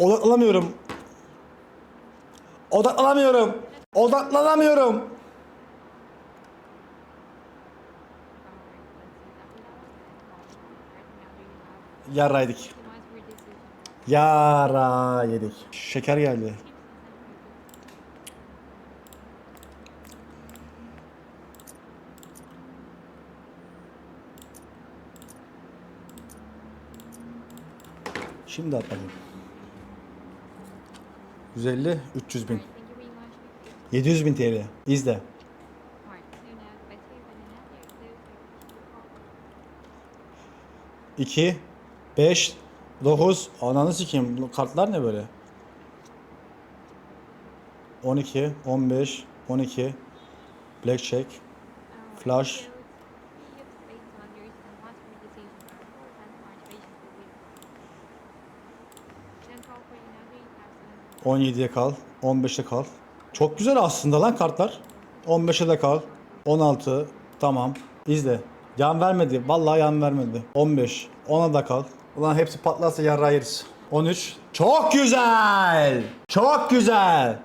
Odaklanamıyorum. Odaklanamıyorum. Odaklanamıyorum. Yaraydık. Yara yedik. Şeker geldi. Şimdi at bakayım. 150, 300 bin. 700 bin TL. İzle. İki, beş, dokuz. Ananı sikeyim. Kartlar ne böyle? 12, 15, 12. Blackjack. Flush. Then 17'ye kal. 15'e kal. Çok güzel aslında lan kartlar. 15'e de kal. 16. Tamam. İzle. Yan vermedi. Vallahi yan vermedi. 15. 10'a da kal. Ulan hepsi patlarsa yarrağı yeriz. 13. Çok güzel. Çok güzel.